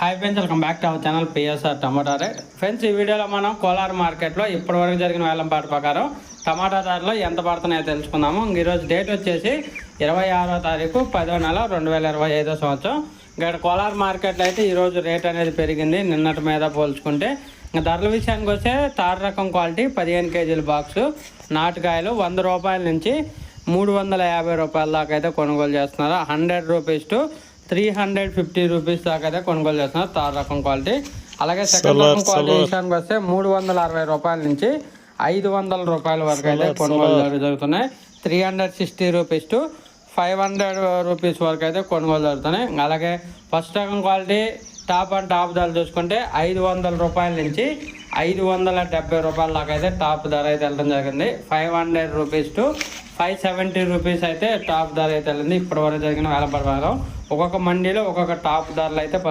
Hi friends welcome back to our channel PSR tomato rate friends ఈ వీడియోలో మనం కోలార్ మార్కెట్లో ఇప్పటివరకు జరిగిన వేలంపాట ప్రకారం టమాటా ధరలు ఎంత పడుతున్నాయో తెలుసుకుందాము. ఈరోజు డేట్ వచ్చేసి ఇరవై ఆరో తారీఖు పదో నెల రెండు వేల ఇరవై ఐదో సంవత్సరం. ఇక్కడ కోలార్ మార్కెట్లో అయితే ఈరోజు రేట్ అనేది పెరిగింది. నిన్నటి మీద పోల్చుకుంటే ఇంకా ధరల విషయానికి వస్తే తారు రకం క్వాలిటీ పదిహేను కేజీల బాక్సు నాటుకాయలు వంద రూపాయల నుంచి మూడు వందల యాభై రూపాయల దాకా అయితే కొనుగోలు చేస్తున్నారు. Hundred rupees to three hundred fifty rupees దాకా అయితే కొనుగోలు చేస్తున్నారు. తార్ రకం క్వాలిటీ. అలాగే సెకండ్ రకం క్వాలిటీ విషయానికి వస్తే మూడు వందల అరవై రూపాయల నుంచి ఐదు వందల రూపాయల వరకు అయితే కొనుగోలు జరుగుతున్నాయి. Three hundred sixty rupees to five hundred rupees వరకు అయితే కొనుగోలు జరుగుతున్నాయి. అలాగే ఫస్ట్ రకం క్వాలిటీ టాప్ అండ్ టాప్ ధర చూసుకుంటే ఐదు వందల రూపాయల నుంచి ఐదు వందల డెబ్బై రూపాయల దాకా అయితే టాప్ ధర అయితే వెళ్ళడం జరిగింది. Five hundred rupees to five seventy rupees అయితే టాప్ ధర అయితే వెళ్ళింది ఇప్పటివరకు జరిగిన వేల ప్రకారం ఒక్కొక్క మండీలో ఒక్కొక్క టాప్ ధరలు అయితే